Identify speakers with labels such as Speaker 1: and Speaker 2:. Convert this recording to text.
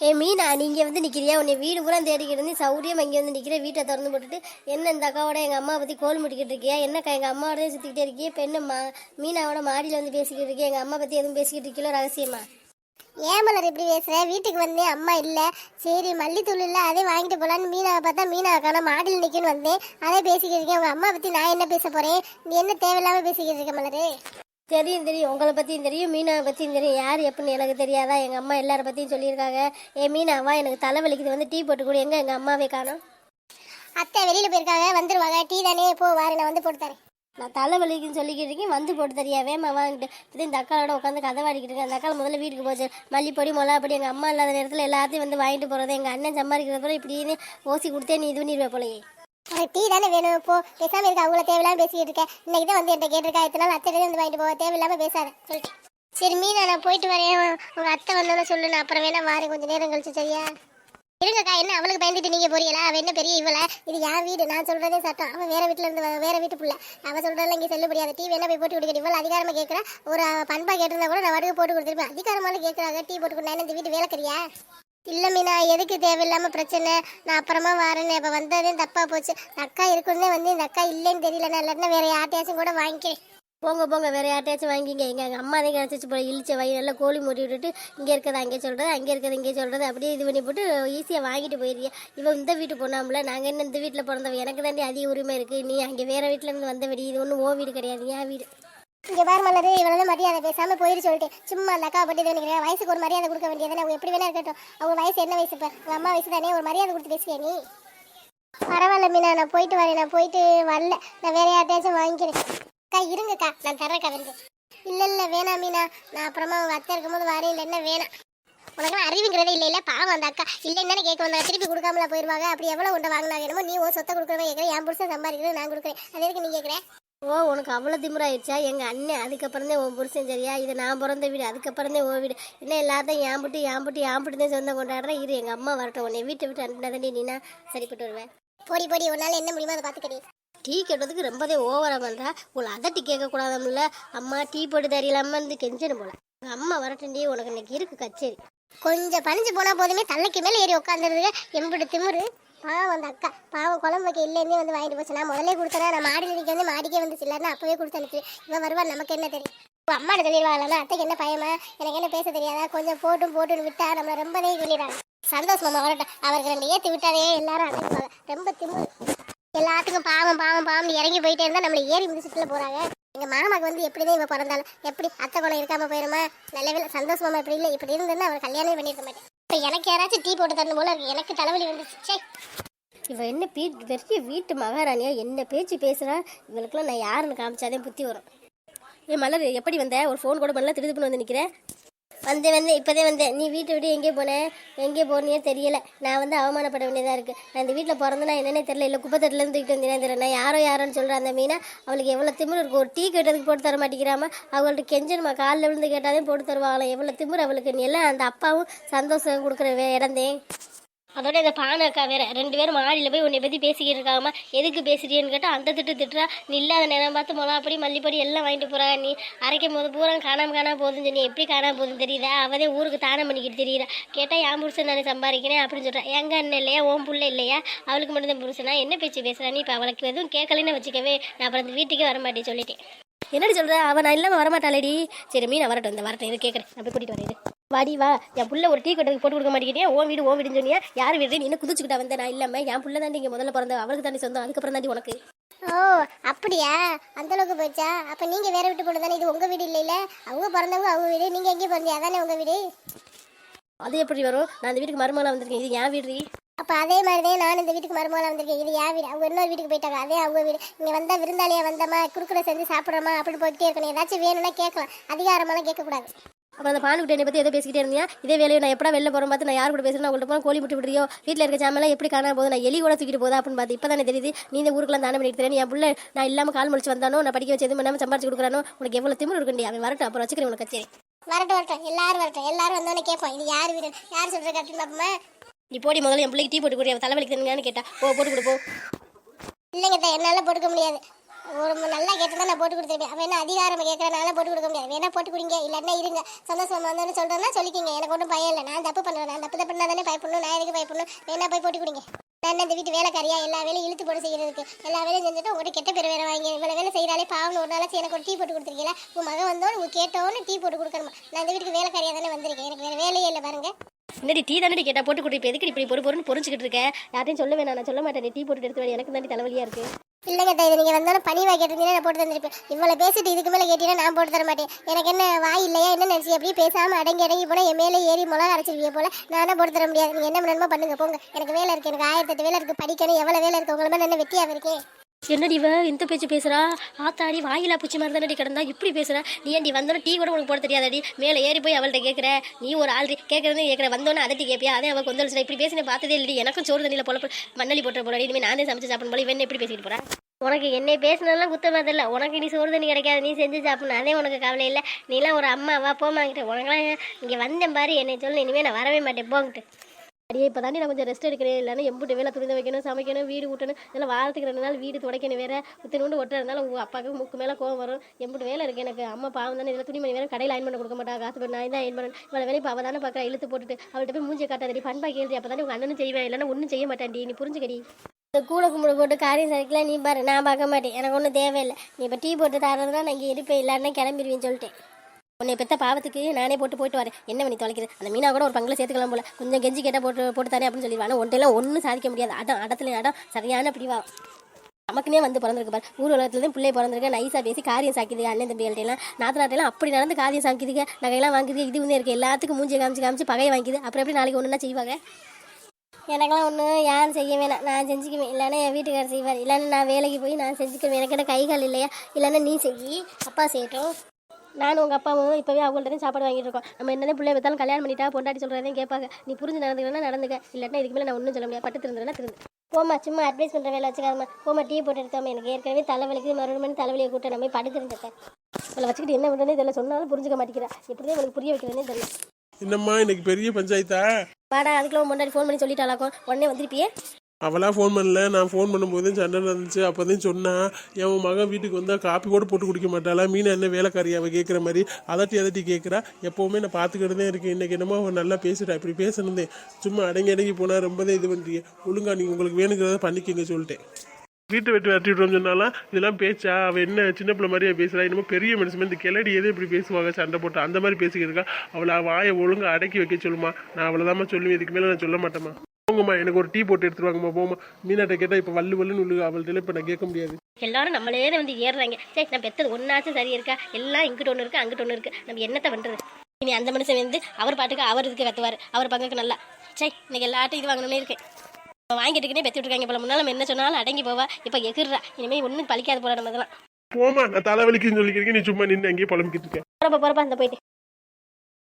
Speaker 1: ஏ மீனா நீங்க வந்து நிற்கிறியா உன்னை வீடு பூரா தேடிக்கிட்டு இருந்து சௌரியம் இங்கே வந்து நிற்கிற வீட்டை திறந்து போட்டுட்டு என்ன இந்த அக்காவோட எங்கள் அம்மா பற்றி கோல் முடிக்கிட்டு இருக்கியா? என்னக்கா எங்கள் அம்மாவோட சுற்றிக்கிட்டே இருக்கியே? பெண்ணு என்ன மா மீனாவோட மாடியில் வந்து பேசிக்கிட்டு இருக்கியா? எங்கள் அம்மா பற்றி எதுவும் பேசிக்கிட்டு இருக்கீங்களோ ரகசியமா?
Speaker 2: ஏன் மலர் இப்படி பேசுகிற வீட்டுக்கு வந்தேன் அம்மா இல்லை. சரி மல்லித்தூள் இல்லை அதே வாங்கிட்டு போகலான்னு மீனாவை பார்த்தா மீனாக்கான மாடியில் நிக்கன்னு வந்தேன். அதே பேசிக்கிட்டு இருக்கேன். உங்கள் அம்மா பற்றி நான் என்ன பேச போகிறேன் நீ என்ன தேவையில்லாமல் பேசிக்கிட்டு இருக்க மலர்?
Speaker 1: தெரியும் தெரியும். உங்களை பற்றியும் தெரியும் மீனாவை பற்றியும் தெரியும். யார் எப்படின்னு எனக்கு தெரியாதா? எங்கள் அம்மா எல்லார பற்றியும் சொல்லியிருக்காங்க. ஏ மீனாவா எனக்கு தலைவலிக்குது வந்து டீ போட்டு கொடு. எங்கே? எங்கள் அம்மாவே காணோம்.
Speaker 2: அத்தை வெளியில போயிருக்காங்க. வந்துருவாங்க. டீ தானே போ வாரு நான் வந்து போட்டு தரேன்.
Speaker 1: நான் தலைவலிக்குன்னு சொல்லிக்கிட்டு இருக்கேன். வந்து போட்டு தரியா வேமா வாங்கிட்டு இப்போ இந்த அக்காவோட உட்காந்து கதை வாடிக்கிட்டு இருக்கேன். அந்த அக்கா முதல்ல வீட்டுக்கு போச்சு. மல்லிப்பொடி மிளகாப்பொடி எங்கள் அம்மா இல்லாத நேரத்தில் எல்லாத்தையும் வந்து வாங்கிட்டு போகிறது எங்கள் அண்ணன் சம்பாதிக்கிறப்ப இப்படின்னு ஓசி கொடுத்தே நீ இது பண்ணிடுவே போலயே.
Speaker 2: ஒரு டீ தானே வேணும்? போ. பேசாம இருக்க அவங்கள தேவையில்லாம பேசிக்கிட்டு இருக்கேன் இன்னைக்கு தான் வந்து என்கிட்ட கேட்டிருக்கா. இத்தனை நாள் அத்தை வந்து வாங்கிட்டு போவ. தேவையில்லாம பேசாத. சொல்லிட்டேன் சரி மீனா நான் போயிட்டு வரேன். உங்க அத்தை வந்தோன்னு சொல்லு. நான் அப்புறம் வேணா வாரேன். கொஞ்சம் நேரம் கழிச்சு சரியா? இருங்கக்கா என்ன அவளுக்கு பயந்துட்டு நீங்க போறீங்களா? அவ என்ன பெரிய இவள? இது என் வீடு. நான் சொல்றதே சட்டம் அவன் வேற வீட்டுல இருந்து வேற வீட்டு புள்ள. அவ சொல்றதுல இங்க செல்லுபடியாது டீ வேணா போய் போட்டு குடிக்கிட்டு இவ்வளவு அதிகாரமா கேட்கறேன் ஒரு பண்பா கேட்டிருந்தா கூட நான் வாடகை போட்டு கொடுத்துருப்பேன். அதிகாரமான கேட்கறாங்க டீ போட்டு கொடுத்தா இந்த வீட்டு வேலைக்கறியா இல்லை மீனா எதுக்கு தேவையில்லாம பிரச்சனை? நான் அப்புறமா வரேன் இப்ப வந்ததே தப்பா போச்சு. இந்த அக்கா இருக்குன்னே வந்து இந்த அக்கா இல்லைன்னு தெரியல. நான் இல்லைன்னா வேற யார்ட்டையாச்சும் கூட வாங்கிக்கிறேன்.
Speaker 1: போங்க போங்க வேற யார்ட்டையாச்சும் வாங்கிங்க. எங்க எங்கள் அம்மா தான் கிடச்சிச்சு போல. இழிச்ச வயிறு நல்லா கோழி மூடி விட்டுட்டு இங்கே இருக்கிறத அங்கே சொல்கிறது அங்கே இருக்கிறது இங்கே சொல்கிறது அப்படியே இது பண்ணி போட்டு ஈஸியாக வாங்கிட்டு போயிருக்கிய இவன் இந்த வீட்டு பொண்ணாமல. நாங்கள் என்ன இந்த வீட்டில் பிறந்தவ? எனக்கு தாண்டி அதிக உரிமை இருக்குது நீ அங்கே வேற வீட்டில் இருந்து வந்த வீடு. இது ஒன்றும் ஓ வீடு கிடையாது என் வீடு.
Speaker 2: இங்கே பாரு மலரு இவ்வளோ மரியாதை பேசாமல் போயிரு சொல்லிட்டேன். சும்மா அந்த அக்கா பட்டி நினைக்கிறேன். வயசுக்கு ஒரு மரியாதை கொடுக்க வேண்டியது அவங்க எப்படி வேணா இருக்கட்டும். அவங்க வயசு என்ன வயசு இப்போ உங்கள் அம்மா வயசு தானே ஒரு மரியாதை கொடுத்து பேசுறியா நீ? பரவாயில்ல மீனா நான் போயிட்டு வரேன். நான் போயிட்டு வரல. நான் வேற யார்ட்டையாச்சும் வாங்கிக்கிறேன். அக்கா இருங்கக்கா. நான் தரேன்க்கா வந்து. இல்லை இல்லை வேணாம் மீனா. நான் அப்புறமா உங்க அத்தை இருக்கும்போது வரேன். இல்லைன்னா வேணாம். உனக்கு அறிவுங்கிறதே இல்லை இல்லை பாவம் அந்த அக்கா. இல்லைன்னு கேட்க வந்தாங்க. திருப்பி கொடுக்காமல போயிருவாங்க. அப்படி எவ்வளோ உண்டை வாங்கினாங்க என்னமோ நீ உன் சொத்தை கொடுக்குறவன் கேட்குறேன் என் புருஷன் சம்பாதிக்கிறது நான் கொடுக்குறேன். அது எதுக்கு நீ கேட்குறேன்
Speaker 1: ஓ உனக்கு அவ்வளோ திமிராயிடுச்சா? எங்கள் அண்ணன் அதுக்கப்புறம் தான் உன் புருஷன் சரியா? இது நான் பிறந்த வீடு அதுக்கப்புறம் தான் உன் வீடு. என்ன எல்லாத்தையும் ஏன் புட்டு ஏன் புட்டு ஏன் புட்டு தான் சொந்தம் கொண்டாடுறேன் இரு எங்கள் அம்மா வரட்டும். உன்னை வீட்டை விட்டு அனுப்பினா தாண்டி நீனா சரிப்பட்டு வருவேன்.
Speaker 2: போடி போடி உன்னால என்ன முடியுமோ அதை பார்த்துக்கடி
Speaker 1: டீ கேட்டதுக்கு ரொம்பவே ஓவரா பண்றா. உங்களை அதட்டி கேட்க கூடாதாம்ல அம்மா டீ போட்டு தரலாம இருந்து கெஞ்சணும் போல. உங்க அம்மா வரட்டுண்டி உனக்கு இன்னைக்கு இருக்கு கச்சேரி.
Speaker 2: கொஞ்சம் பணிஞ்சு போனா போதுமே தலைக்கு மேல ஏறி உட்காந்துருது எம்பிட்டு திமிரு. பாவம் அந்த அக்கா. குழம்பு வைக்க இல்லைன்னே வந்து வாங்கிட்டு போச்சு. நான் முதல்ல கொடுத்தேன் நான் மாடி நிற்க வந்து மாடிக்கே வந்து சில்லாருன்னு அப்பவே கொடுத்து அனுப்பி இவன் வருவா நமக்கு என்ன தெரியும்? இப்போ அம்மாட்ட சொல்லிடுவாங்களா அத்தைக்கு என்ன பயமா? எனக்கு என்ன பேச தெரியாதா? கொஞ்சம் போட்டும் போட்டுன்னு விட்டா நம்மள ரொம்பவே சொல்லிடுறாங்க சந்தோஷ் மாமா வரட்டும். அவருக்கு ரெண்டு ஏற்றி விட்டாரே எல்லாரும் அனுப்புவாங்க ரொம்ப திம்பு எல்லாத்துக்கும் பாவம் பாவம் பாவம் இறங்கி போயிட்டே இருந்தா நம்மளை ஏறி மிதிச்சுட்டுல போறாங்க. எங்க மாமாக்கு வந்து எப்படிதான் இவ பிறந்தாலும் எப்படி அத்தை குணம் இருக்காம போயிருமா? நல்லவே சந்தோஷ் மாமா இப்படி இல்லை. இப்படி இருந்ததுன்னு அவர் கல்யாணமே பண்ணியிருக்க மாட்டேன். இப்ப எனக்கு யாராச்சும் டீ போட்டு தரணும் போல எனக்கு தலைவலி வந்துச்சு ச்சே.
Speaker 1: இவ என்ன பீ பெரிய வீட்டு மகாராணியா? என்ன பேச்சு பேசுகிறா இவளுக்குலாம் நான் யாருன்னு காமிச்சாதே புத்தி வரும். ஏன் மலர் எப்படி வந்த? ஒரு ஃபோன் கூட பண்ணல திருப்பி வந்து நிற்கிறேன் வந்தேன் வந்தேன் இப்போதே வந்தேன். நீ வீட்டை விட்டு எங்கே போனேன் எங்கே போனியே தெரியல. நான் வந்து அவமானப்பட வேண்டியதாக இருக்குது நான் இந்த வீட்டில் பிறந்தனா என்னன்னே தெரியல. இல்லை குப்பத்தட்டிலேருந்து தூக்கிட்டு வந்தேன் தெரியல. நான் யாரோ யாரோன்னு சொல்கிறேன் அந்த மீனா அவளுக்கு எவ்வளோ திமிர் இருக்கும்? ஒரு டீ கேட்டதுக்கு போட்டு தர மாட்டேங்கிறாம? அவங்கள்ட்ட கெஞ்சனுமா காலில் விழுந்து கேட்டாலே போட்டு தருவாங்களாம் எவ்வளோ திமிர் அவளுக்கு. நீ எல்லாம் அந்த அப்பாவும் சந்தோஷம் கொடுக்குற இடந்தேன் அதோட இந்த பானை அக்கா வேற ரெண்டு பேரும் மாடியில் போய் உன்னை பற்றி பேசிக்கிட்டு இருக்காங்கம்மா. எதுக்கு பேசுறியன்னு கேட்டால் அந்த திட்டு திட்டுறா. நீ இல்லாத நேரம் பார்த்து மிளகாப்பொடி மல்லிப்பொடி எல்லாம் வாங்கிட்டு போகிறா நீ அரைக்கும் போது பூரா காணாம காணாம போதுன்னு சொல்லி எப்படி காணாம போகுதுன்னு தெரியுதா? அவதே ஊருக்கு தானம் பண்ணிக்கிட்டு தெரியுறா கேட்டால் என் புருஷன் நானே சம்பாதிக்கிறேன் அப்படின்னு சொல்கிறேன் எங்கள் அண்ணன் இல்லையா? உன் புள்ள இல்லையா? அவளுக்கு மட்டும் தான் புருஷனா? என்ன பேச்சு பேசுகிறா நீ? இப்போ அவளுக்கு எதுவும் கேட்கலன்னு வச்சுக்கவே நான் அப்புறம் அந்த வீட்டுக்கே வரமாட்டேன் சொல்லிட்டேன். என்னடி சொல்ற? அவன் நான் இல்லாமல் வரமாட்டாளேடி. சரி மீன் வரட்டும் இந்த வரட்டும் இது கேட்குறேன் அப்படி கூட்டிகிட்டு வரேன் வாடி வா. என் புள்ள ஒரு டீ கட்டுக்கு போட்டு கொடுக்க மாட்டேங்கிட்டே ஓன் வீடு ஓன் வீடுன்னு சொன்னியா? யார் வீடு நீ என்ன குதிச்சுக்கிட்டா வந்த நான் இல்லாம என் புள்ள தாண்டி இங்கே முதல்ல பிறந்த அவளுக்கு தாண்டி சொந்தம் அதுக்கப்புறம் தாண்டி உனக்கு.
Speaker 2: ஓ அப்படியா? அந்த அளவுக்கு போச்சா? அப்ப நீங்க வேற விட்டு போனதானே இது உங்க வீடு இல்லைல்ல அவங்க பிறந்தவங்க அவங்க வீடு. நீங்க எங்கே பிறந்தீங்க? அதானே உங்க வீடு?
Speaker 1: அது எப்படி வரும்? நான் இந்த வீட்டுக்கு மருமகளா வந்திருக்கேன். இது என் வீடு.
Speaker 2: அப்ப அதே மாதிரி தான் நான் இந்த வீட்டுக்கு மருமகளா வந்திருக்கேன். இது என் வீடு. அவங்க இன்னொரு வீட்டுக்கு போயிட்டாங்க. அதே அவங்க வீடு. இங்க வந்தா விருந்தாளியா வந்தமா குறுக்குற செஞ்சு சாப்பிடுறோமா அப்படி போயிட்டே இருக்கணும். ஏதாச்சும் வேணும்னா கேட்கலாம். அதிகாரமெல்லாம் கேட்கக்கூடாது.
Speaker 1: அப்போ அந்த பாலுக்குட்டி என்னை பற்றி எதோ பேசிக்கிட்டே இருந்தியா? இதே வேலையை நான் எப்படா வெளில போகிறோம் பார்த்து நான் யார் கூட பேசுறேன் உங்கள்கிட்ட போனால் கோழி முட்டு விடுறியோ? வீட்டில் இருக்க சாமெல்லாம் எப்படி காணாம போகுது? நான் எலி கூட தூக்கிட்டு போதா அப்படின்னு பார்த்து இப்போ தானே தெரியுது. நீ இந்த ஊருக்குலாம் தானே பண்ணிட்டு தெரியும் என் புள்ள நான் இல்லாமல் கால் முடிச்சு வந்தானோ? நான் படிக்க வச்சு எதுவும் பண்ணாமல் சம்பாரிச்சு கொடுக்குறானோ? உனக்கு எவ்வளோ திமிரு இருக்குண்டி. அவன் வரட்டும் அப்புறம் வச்சுக்கிறேன் உனக்கு கச்சேரி.
Speaker 2: வரட்டும் வரட்டும். எல்லாரும் வரட்டும். எல்லாரும் வந்தோடனே கேட்போம் இது யார் வீடு யார் சொல்ற கட்டுன்னு பார்ப்போமா?
Speaker 1: நீ போடி முதல்ல என் பிள்ளைக்கு டீ போட்டு கொடுங்க தலைவலிக்கு கேட்டா. ஓ போட்டு கொடு போ.
Speaker 2: இல்லைங்க அத்தை, என்னால போட்டுக்க முடியாது. ஒரு நல்லா கேட்டதா நான் போட்டு கொடுத்துருப்பேன். அவன் என்ன அதிகாரம் கேட்கறனால போட்டு கொடுக்க முடியாது. வேணா போட்டு கொடுங்க. இல்லைன்னா இருங்க. சந்தோஷம் வந்தோன்னு சொல்றேன்னா சொல்லிக்கிங்க. எனக்கு ஒன்றும் பயம் இல்லை. நான் தப்பு பண்ணுறேன் நான் தப்பு தப்பு பண்ணா வேணா போய் போட்டு கொடுங்க. நான் என்ன இந்த வீட்டு வேலைக்காரியா? எல்லா வேலையும் இழுத்து போட்டு செய்யறதுக்கு. எல்லா வேலையும் செஞ்சுட்டு உங்கள்கிட்ட கெட்ட பேர் வேற வாங்கி இவ்வளோ வேலை செய்கிறாலே பாவம் ஒரு நாளாச்சு எனக்கு ஒரு டீ போட்டு கொடுத்துருக்கீங்களா உன் மகன் வந்தோன்னு உங்க கேட்டோன்னு டீ போட்டு கொடுக்கணுமா? நான் இந்த வீட்டுக்கு வேலைக்காரியா தானே வந்திருக்கேன். எனக்கு வேறு வேலையே இல்லை பாருங்க.
Speaker 1: முன்னாடி டீ தானடி கேட்டால் போட்டு கொடுப்பேன் எதுக்கு இப்படி பொறு பொறுன்னு பொறிச்சிக்கிட்டு இருக்கேன் யார்ட்டையும் சொல்ல வேணாம். நான் சொல்ல மாட்டேன். டீ போட்டு எடுத்து வை, எனக்கு தாண்டி தலைவலியாக இருக்குது
Speaker 2: இல்லைங்க அத்தை, இது நீங்கள் வந்தாலும் பணிவாக கேட்டிருந்தீங்கன்னா நான் போட்டு தந்திருப்பேன். இவ்வளோ பேசிட்டு இதுக்கு மேலே கேட்டீங்கன்னா நான் போட்டு தர மாட்டேன். எனக்கு என்ன வாய் இல்லையா? என்ன நினச்சி? அப்படியே பேசாமல் அடங்கி அடங்கி போனால் என் மேலே ஏறி மிளகா அரைச்சிருக்கீங்க போல. நானே போட்டு தர முடியாது. நீங்கள் என்ன பண்ணணுமோ பண்ணுங்க போங்க. எனக்கு வேலை இருக்குது எனக்கு ஆயிரத்தெட்டு வேலை இருக்குது படிக்கணும். எவ்வளோ வேலை இருக்குது உங்களை மேலே என்ன வெட்டியாக இருக்கேன்
Speaker 1: என்னடி இவ? இந்த பேச்சு பேசுறா? ஆத்தாடி வாயிலா பூச்சி மாதிரி தானடி கிடந்தா இப்படி பேசுற? நீ ஏன்டி வந்தோன்னு டீ கூட உனக்கு போட தெரியாதடி? மேலே ஏறி போய் அவள்கிட்ட கேட்குற நீ ஒரு ஆள் கேட்கறது கேட்குற வந்தோன்னே அதை டீ கேட்பியா அதே அவள் கொந்தளிச்சு இப்படி பேசி பார்த்ததே இல்லடி. எனக்கும் சோறு தண்ணியில் போல மண்ணலி போட்டு போல இனிமேல் நானே சமைச்சு சாப்பிடும் போல. இவன் எப்படி பேசிட்டு போறா? உனக்கு என்னை பேசினதெல்லாம் குத்தமாக தெரியல. உனக்கு நீ சோறு தண்ணி கிடைக்காது. நீ செஞ்சு சாப்பிடணும். அதே உனக்கு கவலை இல்லை. நீலாம் ஒரு அம்மாவா? போமாங்கிட்ட உனக்கெல்லாம் இங்கே வந்தேன் பாரு. என்னை சொல்லு. இனிமேல் நான் வரவே மாட்டேன். போங்கிட்டு அடியே இப்போ தாண்டி நான் கொஞ்சம் ரெஸ்ட் எடுக்கிறேன். இல்லைன்னா எம்பிட்டு வேலை துணி வைக்கணும் சமைக்கணும் வீடு ஊட்டணும். இதெல்லாம் வாரத்துக்கு ரெண்டு நாள் வீடு துடைக்கணும் வேற. இத்தனை ஒட்டுறதுனால இருந்தாலும் உங்கள் அப்பாவுக்கு முக்கு மேலே கோவம் வரும். எம்பிட்டு வேலை இருக்குது எனக்கு. அம்மா பாவம் தானே. இதில் துணிமணி வேறு கடையில் அயன் பண்ண கொடுக்க மாட்டா. காசு பண்ண நான் தான் அயன் பண்ணணும். இவ்வளோ வேலை இப்போ அவள் தானே பார்க்குறா இழுத்து போட்டுட்டு அவள்கிட்ட போய் மூஞ்சி காட்டாதடி பண்பா கேள்வி. அப்போ தானே உங்கள் அண்ணனும் செய்வேன். இல்லைன்னா ஒன்றும் செய்ய மாட்டேன்டி நீ புரிஞ்சுக்கடி. இந்த கூட கும்பிட போட்டு காரியம் சரிக்கலாம் நீ பாரு நான் பார்க்க மாட்டேன். எனக்கு ஒன்றும் தேவையில்லை. நீ இப்போ டீ போட்டு தரதுனா நான் இங்கே இருப்பேன். இல்லைன்னா கிளம்பிடுவேன்னு சொல்லிட்டேன். உன்னை பெத்த பாவத்துக்கு நானே போட்டு போயிட்டு வரேன். என்ன பண்ணி தொலைக்கிறது அந்த மீனா கூட ஒரு பங்கில் சேர்த்துக்கலாம் போல. கொஞ்சம் கெஞ்சி கேட்டால் போட்டு போட்டு தரேன் அப்படின்னு சொல்லிடுவாங்க ஒன்றையெல்லாம் ஒன்றும் சாதிக்க முடியாது. அடம் அடத்துல இடம் சரியான பிடிவா. நமக்குனே வந்து பிறந்திருக்கு பாரு. ஊர் உலகத்துலேருந்து பிள்ளை பிறந்திருக்க. நைஸாக பேசி காரியம் சாக்கிது அண்ணன் தம்பிகள்ட்டெல்லாம் நாத்தனாட்டெல்லாம் அப்படி நடந்து காரியம் சாக்கிதுங்க. நகையெல்லாம் வாங்குது இது வந்து இருக்குது எல்லாத்துக்கும் மூஞ்சி காமிச்சு காமிச்சு பகையை வாங்கிது. அப்புறம் எப்படி நாளைக்கு ஒன்றுனா செய்வாங்க? எனக்கெல்லாம் ஒன்றும் யாரும் செய்ய வேணாம். நான் செஞ்சுக்குவேன். இல்லைன்னா என் வீட்டுக்காரர் செய்வார். இல்லைன்னா நான் வேலைக்கு போய் நான் செஞ்சுக்குவேன். எனக்கு என்ன கை கால் இல்லையா? இல்லைன்னா நீ செய். அப்பா செய்யட்டும். நானும் உங்கள் அப்பாவும் இப்போவே அவங்கள்ட்ட தான் சாப்பாடு வாங்கிட்டு இருக்கோம். நம்ம என்னதான் பிள்ளை பார்த்தாலும் கல்யாணம் பண்ணிட்டா பொண்டாட்டி சொல்கிறதையும் கேட்பாங்க. நீ புரிஞ்சு நடந்துக்கணும்னா நடந்துக்க. இல்லைன்னா இதுக்கு மேலே நான் ஒன்றும் சொல்ல முடியாது. பட்டு திருந்துனா திருந்து. போமா சும்மா அட்வைஸ் பண்ணுற வேலை வச்சுக்காம போமா டீ போட்டு எடுத்தாம எனக்கு ஏற்கனவே தலைவலிக்கு மறுபடியும் தலைவலியை கூட்ட நம்ம போய் படுத்துருந்துட்டேன் இவளை வச்சுக்கிட்டு என்ன பண்ணுறேன்னு இதெல்லாம் சொன்னாலும் புரிஞ்சுக்க மாட்டேங்கிறா. எப்படி உங்களுக்கு புரிய வைக்கிறேனே தெரியல.
Speaker 3: என்னம்மா இன்னைக்கு பெரிய பஞ்சாயத்தா?
Speaker 1: வாடா அதுக்குள்ள முன்னாடி ஃபோன் பண்ணி சொல்லிட்டாலாக்கும் உடனே வந்திருப்பியே.
Speaker 3: அவளாக ஃபோன் பண்ணல. நான் ஃபோன் பண்ணும்போது சண்டை நடந்துச்சு. அப்போதான் சொன்னான் என் மகன் வீட்டுக்கு வந்தால் காப்பி கூட போட்டு குடிக்க மாட்டாளா? மீன் என்ன வேலைக்காரி அவள் கேட்குற மாதிரி அதட்டி அதட்டி கேட்குறா எப்போவுமே நான் பார்த்துக்கிட்டு தான் இருக்கேன். இன்றைக்கி என்னமோ அவன் நல்லா பேசுகிறா இப்படி பேசணுந்தே சும்மா அடங்கி அடங்கி போனால் ரொம்பவே இது பண்ணுறீங்க ஒழுங்கா நீங்கள் உங்களுக்கு வேணுங்கிறத பண்ணிக்கங்க சொல்லிட்டேன். வீட்டை விட்டு விரட்டி விட்டோம்னு சொன்னாலாம் இதெல்லாம் பேச்சா? அவள் என்ன சின்ன பிள்ளை மாதிரியே பேசுகிறா என்னமோ பெரிய மனுஷன் இந்த கிளடி எது இப்படி பேசுவாங்க? சண்டை போட்டு அந்த மாதிரி பேசிக்கிட்டு இருக்கா. அவளை வாயை ஒழுங்கா அடக்கி வைக்க சொல்லுமா. நான் அவ்வளோதாம்மா சொல்லுவேன். இதுக்கு மேலே நான் சொல்ல மாட்டேம்மா. போங்கம்மா எனக்கு ஒரு டீ போட்டு எடுத்துட்டு வாங்கம்மா போமா மீனாட்ட கேட்டால் இப்போ வல்லு வல்லுன்னு உள்ளு அவள்கிட்ட இப்போ நான் கேட்க முடியாது.
Speaker 1: எல்லாரும் நம்மளே வந்து ஏறுறாங்க. சரி நான் பெத்தது ஒன்னாச்சும் சரி இருக்கா எல்லாம் இங்கிட்டு ஒன்று இருக்கு அங்கிட்டு ஒன்று இருக்கு? நம்ம என்னத்த பண்றது? இனி அந்த மனுஷன் வந்து அவர் பாட்டுக்கு அவர் இதுக்கு கத்துவார் அவர் பங்குக்கு நல்லா. சரி இன்னைக்கு எல்லாட்டும் இது வாங்கணும்னு இருக்கேன் இப்போ வாங்கிட்டுக்குனே பெற்று இருக்காங்க போல. முன்னால் நம்ம என்ன சொன்னாலும் அடங்கி போவா. இப்போ எகிர்றா. இனிமேல் ஒன்றும் பழிக்காது போல நம்ம இதெல்லாம்.
Speaker 3: போமா நான் தலைவலிக்குன்னு சொல்லிக்கிறேன் நீ சும்மா நின்று அங்கேயே புலம்பிக்கிட்டு இருக்க.
Speaker 1: போறப்ப போறப்ப அந்த போயிட்டு.